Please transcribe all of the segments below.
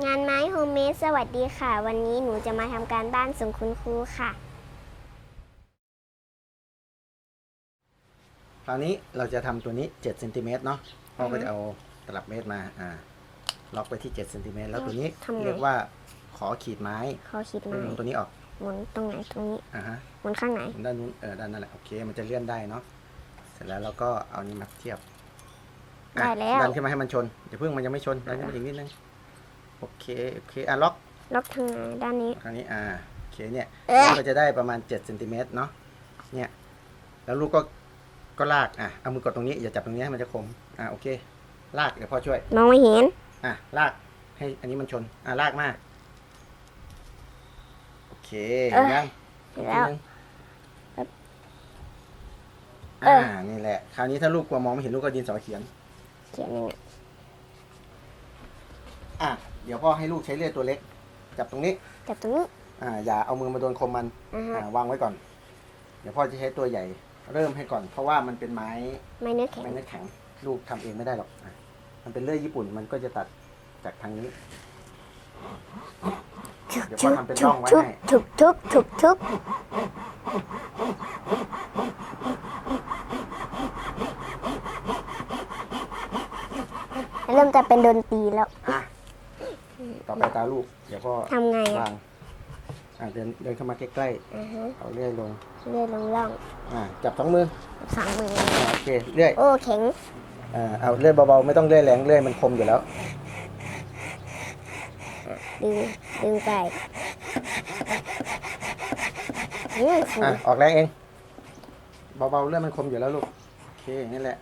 งานไม้โฮมเมดสวัสดีค่ะ วันนี้หนูจะมาทำการบ้านส่งคุณครูค่ะ คราวนี้เราจะทำตัวนี้7เซนติเมตรเนาะพ่อก็จะเอาตลับเมตรมาอ่าล็อกไปที่7เซนติเมตรแล้วตัวนี้ทำไง เรียกว่าขอขีดไม้เขาคิดหไม้มุนตัวนี้ออกหมุนตรงไหนตรงนี้อ่าฮะหมุนข้างไหนหมุนด้านนู้นเออด้านนั้นแหละโอเค มันจะเลื่อนได้เนาะเสร็จแล้วเราก็เอานี้มาเทียบอะได้แล้ว ดันขึ้นมาให้มันชนอย่าเพิ่งมันยังไม่ชนดันขึ้นมาอีกนิดนึง โอเค โอเค อะล็อกล็อกทางไหนด้านนี้ คราวนี้ อ่า โอเค เนี่ยเอ๊ะก็จะได้ประมาณ7เซนติเมตรเนาะ เนี่ย แล้วลูกก็ ก็ลาก อะ เอามือกดตรงนี้ อย่าจับตรงนี้ให้มันจะคม อะโอเค ลาก เดี๋ยวพ่อช่วย มองไม่เห็น อะ ลาก ให้ อันนี้มันชน อะ ลากมาโอเคเอ้ยยังเสร็จแล้วอีกทีนึงเอ้ยอ่า นี่แหละ คราวนี้ถ้าลูกกลัวมองไม่เห็นลูกก็ดินสอเขียน เขียนยังไงอะ เดี๋ยวพ่อให้ลูกใช้เลื่อยตัวเล็ก จับตรงนี้จับตรงนี้อ่าอย่าเอามือมาโดนคมมันอ่าฮะอ่าวางไว้ก่อน เดี๋ยวพ่อจะใช้ตัวใหญ่ เริ่มให้ก่อน เพราะว่ามันเป็นไม้ไม้เนื้อแข็งไม้เนื้อแข็ง ลูกทำเองไม่ได้หรอกอะมันเป็นเลื่อยญี่ปุ่นมันก็จะตัดจากทางนี้ เดี๋ยวพ่อทำเป็นร่องไว้ทุบให้ ทุบทุบทุบทุบเริ่มจะเป็นดนตรีแล้ว อะ ต่อไปตาลูก เดี๋ยวพ่อทำไงอะวางอะเดินเดินเข้ามาใกล้อ่าฮะๆเอาเลื่อยลงเลื่อยลงล่องอ่าจับสองมือสองมืออ่าโอเคเลื่อยโอ้แข็งอ่าเอาเลื่อยเบาๆไม่ต้องเลื่อยแรงเลื่อยมันคมอยู่แล้วดึงดึงไปอืมฝุ่นอะออกแรงเองเบาๆเลื่อยมันคมอยู่แล้วลูกโอเคนี่แหละ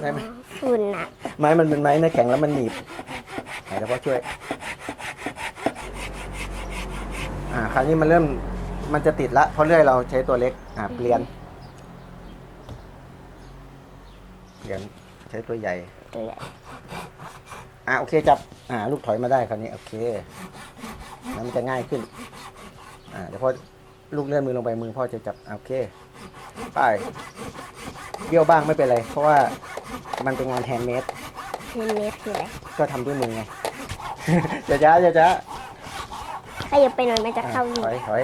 ได้ไหม ฝุ่นอะไม้มันเป็นไม้เนื้อแข็งแล้วมันหนีบไหนเดี๋ยวพ่อช่วย อ่าคราวนี้มันเริ่มมันจะติดละเพราะเลื่อยเราใช้ตัวเล็ก อ่าเปลี่ยน เปลี่ยนใช้ตัวใหญ่ ตัวใหญ่อ่าโอเคจับ อ่า ลูกถอยมาได้คราวนี้ โอเคนั้นมันจะง่ายขึ้น อ่าเดี๋ยวพ่อลูกเลื่อนมือลงไปมือพ่อจะจับอ่าโอเคไปเบี้ยวบ้างไม่เป็นไร เพราะว่ามันเป็นงานแฮนด์เมดเฮนเมสคืออะไรก็ทำด้วยมือไงอย่าจ้าอย่าจ้า ถ้าอย่าไปหน่อยมันจะอ่าเข้าอยู่ถอยถอย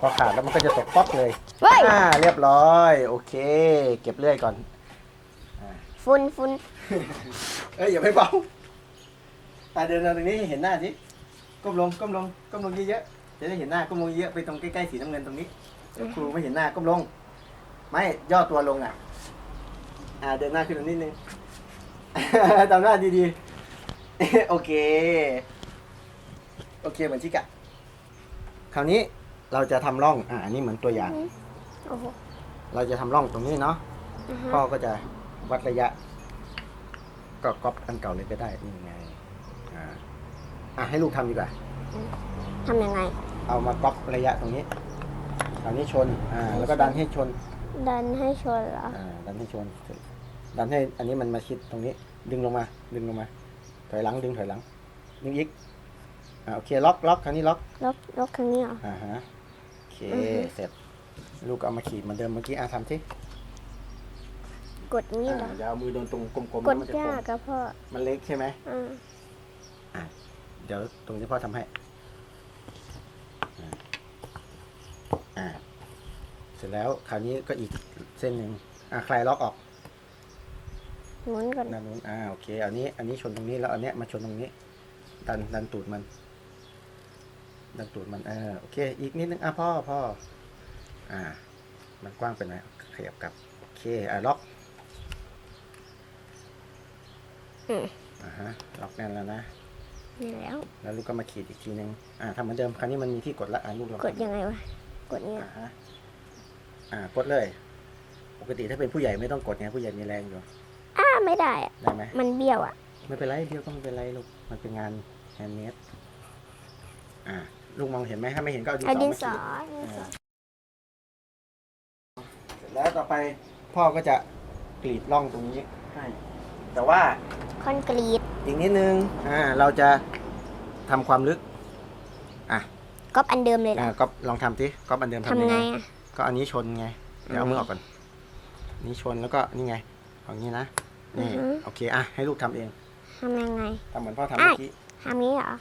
พอขาดแล้วมันก็จะตกป๊อกเลยเว้ยอ่าเรียบร้อย โอเค เก็บเลื่อยก่อนฝุ่นฝุ่นเอ้ยอย่าไปเบาตาเดินมาตรงนี้ให้เห็นหน้าสิก้มลงก้มลงก้มลงเยอะๆจะได้เห็นหน้าก้มลงเยอะไปตรงใกล้ๆสีน้ำเงินตรงนี้เดี๋ยวครูไม่เห็นหน้าก้มลง ไม่ย่อตัวลงอะ อ่าเดินหน้าขึ้นตรงนิดนึง ทำหน้าดีๆ โอเค โอเคเหมือนชิกะ คราวนี้เราจะทำร่อง อ่าอันนี้เหมือนตัวอย่าง โอ้โหเราจะทำร่องตรงนี้เนาะอ่าฮะพ่อก็จะวัดระยะ ก็ก๊อปอันเก่าเลยก็ได้นี่ไง อ่า อะให้ลูกทำดีกว่า ทำยังไง เอามาก๊อประยะตรงนี้ตอนนี้ชน อ่า แล้วก็ดันให้ชน ดันให้ชนเหรอ อ่า ดันให้ชน ดันให้ อันนี้มันมาชิดตรงนี้ ดึงลงมา ดึงลงมา ถอยหลัง ดึงถอยหลัง ดึงอีก อ่าโอเคล็อกล็อกคราวนี้ล็อกลบลบครั้งนี้เหรอ อ่าฮะโอเคอือฮึ เสร็จ ลูกก็เอามาขีดเหมือนเดิมเมื่อกี้อะทำสิกดนี่อ่าเหรอ อย่าเอามือโดนตรงกลมๆกดแล้วมันจะยาคกมกับพ่อมันเล็กใช่ไหมอ่าเดี๋ยวตรงนี้พ่อทำให้อ่าอ่าเสร็จแล้วคราวนี้ก็อีกเส้นหนึ่งอ่าคลายล็อกออกหมุนก่อนด้านนู้นอ่าโอเคอันนี้อันนี้ชนตรงนี้แล้วอันเนี้ยมาชนตรงนี้ ดันดันตูดมัน ดันตูดมันเออโอเค อีกนิดนึงอะพ่อพ่ออ่า มันกว้างไปหน่อยขยับกลับ โอเค อ่าล็อกอืมอ่าฮะล็อกแน่นแล้วนะ นี่แล้ว แล้วลูกก็มาขีดอีกทีนึงอ่าทำเหมือนเดิมคราวนี้มันมีที่กดละอ่าลูกลองกดยังไงวะ กดนี่อ่าฮะอ่ากดเลย ปกติถ้าเป็นผู้ใหญ่ไม่ต้องกดไงผู้ใหญ่มีแรงอยู่อ้าไม่ได้อะได้ไหมมันเบี้ยวอะ ไม่เป็นไรเดียวก็ไม่เป็นไรลูกมันเป็นงานแฮนด์เมดอ่า ลูกมองเห็นไหมถ้าไม่เห็นก็เอาดินเอาสอดินมาสอขีดดินสอเสร็จแล้วต่อไปพ่อก็จะกรีดร่องตรงนี้ให้แต่ว่าคอนกรีตอีกนิดนึงอ่าเราจะทำความลึกก๊อปอันเดิมเลยเหรอ่าอก็ลองทำสิก็อันเดิมทำทำยังไงไงอะก็อันนี้ชนไงเดี๋ยวเอามือออกก่อนนี่ชนแล้วก็นี่ไงเอาอย่างนี้นะนี่โอเคอะให้ลูกทำเองทำยังไงทำเหมือนพ่อทำเมื่อกี้ทำนี้เหรอ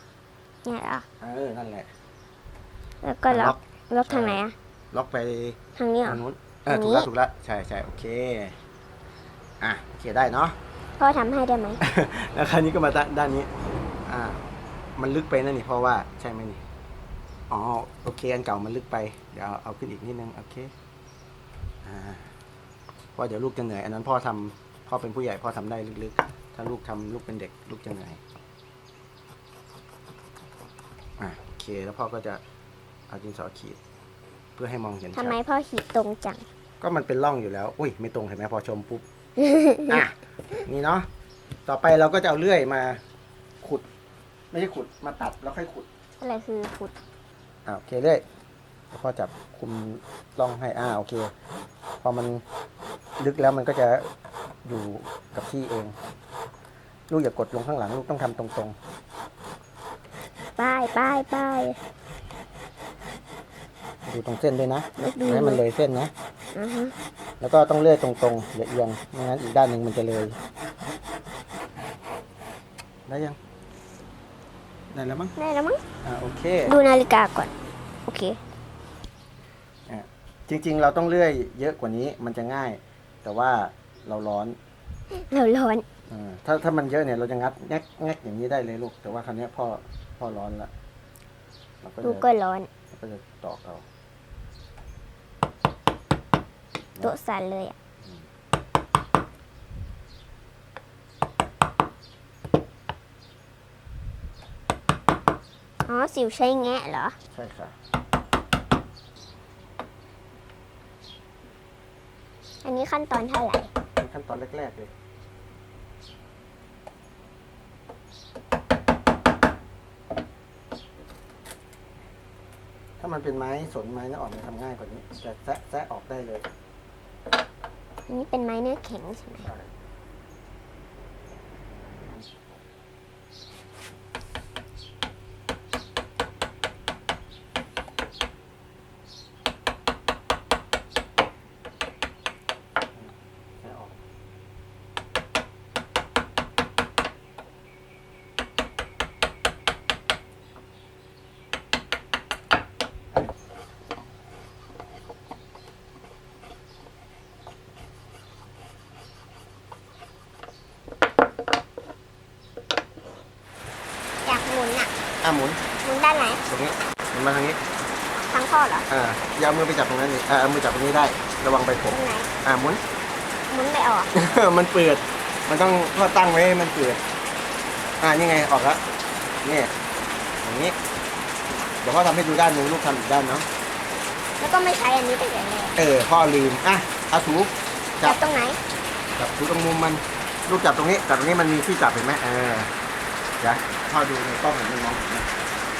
เนี่ยเหรอเออนั่นแหละ แล้วก็ล็อกล็อกทางไหนอะล็อกไปทางนี้เหรอทางนู้นเออทางนี้ถูกแล้วถูกแล้วใช่ใช่โอเคอะโอเคได้เนาะพ่อทำให้ได้ไหมแล้วคราวนี้ก็มาด้านด้านนี้อ่ามันลึกไปนั่นนี่เพราะว่าใช่ไหมนี่อ๋อโอเคอันเก่ามันลึกไปเดี๋ยวเอาเอาขึ้นอีกนิดนึงโอเคอ่าเพราะเดี๋ยวลูกจะเหนื่อยอันนั้นพ่อทำพ่อเป็นผู้ใหญ่พ่อทำได้ลึกๆ ถ้าลูกทำลูกเป็นเด็กลูกจะเหนื่อยอ่าโอเคแล้วพ่อก็จะ เอาดินสอขีด เพื่อให้มองเห็นทำชัดไมพ่อขีดตรงจัง ก็มันเป็นร่องอยู่แล้ว อุ้ยไม่ตรงเห็นไหมพอชมปุ๊บ อะนี่เนาะต่อไปเราก็จะเอาเลื่อยมาขุด ไม่ใช่ขุดมาตัดแล้วค่อยขุดอะไรคือขุดอ่าโอเคเลื่อยแล้วพ่อจับคุมร่องให้อ่าโอเค พอมันลึกแล้วมันก็จะอยู่กับที่เอง ลูกอย่ากดลงข้างหลังลูกต้องทำตรงป้ายป้ายป้ายๆ ดูตรงเส้นด้วยนะลูกดูอย่าให้มันเลยเส้นนะอ่าฮะแล้วก็ต้องเลื่อยตรงๆอย่าเอียงไม่งั้นอีกด้านหนึ่งมันจะเลย ได้ยัง ได้แล้วมั้งได้แล้วมั้งอ่าโอเค ดูนาฬิกาก่อน โอเคจริง ๆ เราต้องเลื่อยเยอะกว่านี้มันจะง่าย แต่ว่าเราร้อน เราร้อนอาถ้าถ้ามันเยอะเนี่ยเราจะงัดแงกแงกอย่างนี้ได้เลยลูกแต่ว่าคราวเนี้ยพ่อพ่อร้อนละเราก็ดูจะก็ร้อน เราก็จะตอกเอา โต๊ะสั่นเลยอะอ๋อ สิวใช้แงะเหรอ ใช่ค่ะ อันนี้ขั้นตอนเท่าไหร่ เป็นขั้นตอนแรก ๆ เลย ถ้ามันเป็นไม้สนไม้เนื้ออ่อนมันทำง่ายกว่านี้จะแซะแซะออกได้เลยอั นี้เป็นไม้เนื้อแข็งใช่ไหม ใช่แซะออก อยากหมุนอะ อะ หมุนหมุนด้านไหนตรงนี้หมุนมาทางนี้ทางพ่อเหรอ อ่าอย่าเอามือไปจับตรงนั้นนี่อ่าเอามือจับตรงนี้ได้ ระวังไปผตรมงไหนอ่าหมุน หมุนไม่ออก มันเปิด มันต้องพ่อตั้งไว้ให้มันเปิด อ่านี่ไงออกแล้วนี่อย่างนี้ เดี๋ยวพ่อทำให้ดูด้านหนึงลูกทำอีกด้านเนาะ แล้วก็ไม่ใช้อันนี้ตั้งแต่แรกเออพ่อลืม อะเอาถูจัจับบตรงไหน จับถูตรงมุมมัน ลูกจับตรงนี้ จับตรงนี้มันมีที่จับเห็นไหมเออ เดี๋ยวพ่อดูในกล้องเห็นไหมมองเห็นไหม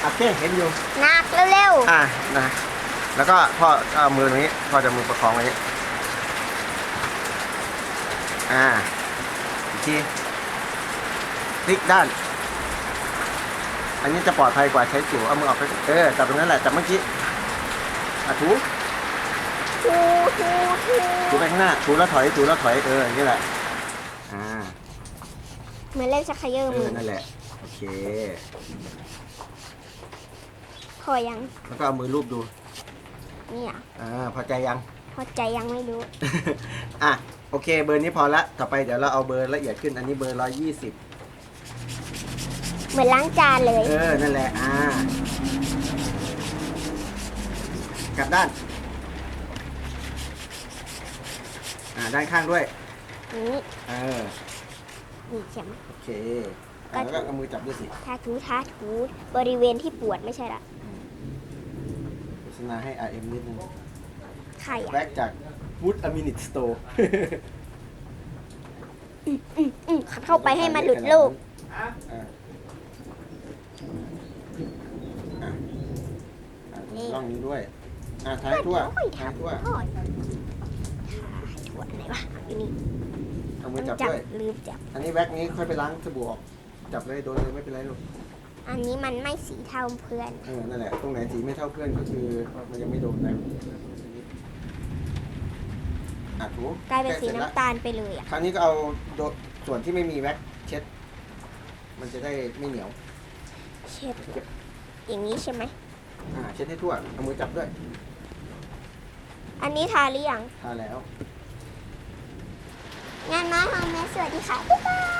โอเคเห็นอยู่ หนักเร็วอะนะแล้วก็พ่อเอามือตรงนี้พ่อจะมือประคองไว้นี้อ่าอีกทีพลิกด้าน อันนี้จะปลอดภัยกว่าใช้จิ๋วเอามือออกไปเออจับตรงนั้นแหละจับเมื่อกี้อะถูๆทูทูทูถูไปข้างหน้าถูแล้วถอยถูแล้วถอยเอออย่างนี้แหละอ่าเหมือนเล่นชักเขย่อเอมืออนั่นแหละโอ เคพอยังแล้วก็เอามือรูปดูนี่อะอ่า พอใจยัง พอใจยังไม่รู้ อะ โอเค เบอร์นี้พอละ ต่อไปเดี๋ยวเราเอาเบอร์ละเอียดขึ้น อันนี้เบอร์ร้อยยี่สิบเหมือนล้างจานเลย เออ นั่นแหละ อ่า กลับด้าน อ่า ด้านข้างด้วย นี่เออ นี่เข็ม โอเค อะแล้วก็เอามือจับด้วยสิทาทูทาทูบริเวณที่ปวดไม่ใช่ละโฆษณาให้ RM นิดนึงไข่อะแรกจาก Wood a Minute Store อืมเข้าไปให้มันหลุดลูกอะอะอะนี่ร่องนี้ด้วย อะท้ายทั่วโอ้ยท้ายทั่วทอดถ่ายทั่วไหนวะอยู่นี่เอามือต้จัอบงจับด้วย ลืมจับ อันนี้แว็กนี้ค่อยไปล้างสบู่ออก จับเลยโดนเลยไม่เป็นไรลูกอันนี้มันไม่สีเทาเพื่อน เออนั่นแหละตรงไหนสีไม่เท่าเพื่อนก็คือมันยังไม่โดนนะอะถูกลายเป็นสีแกะสร็จละน้ำตาลไปเลยอะคราวนี้ก็เอาโดส่วนที่ไม่มีแว็กเช็ด มันจะได้ไม่เหนียว เช็ด อย่างนี้ใช่ไหมอ่าเช็ดให้ทั่วเอามือจับด้วย อันนี้ทาหรือยังทาแล้วงานน้อยของแม่สวัสดีค่ะบ๊ายบาย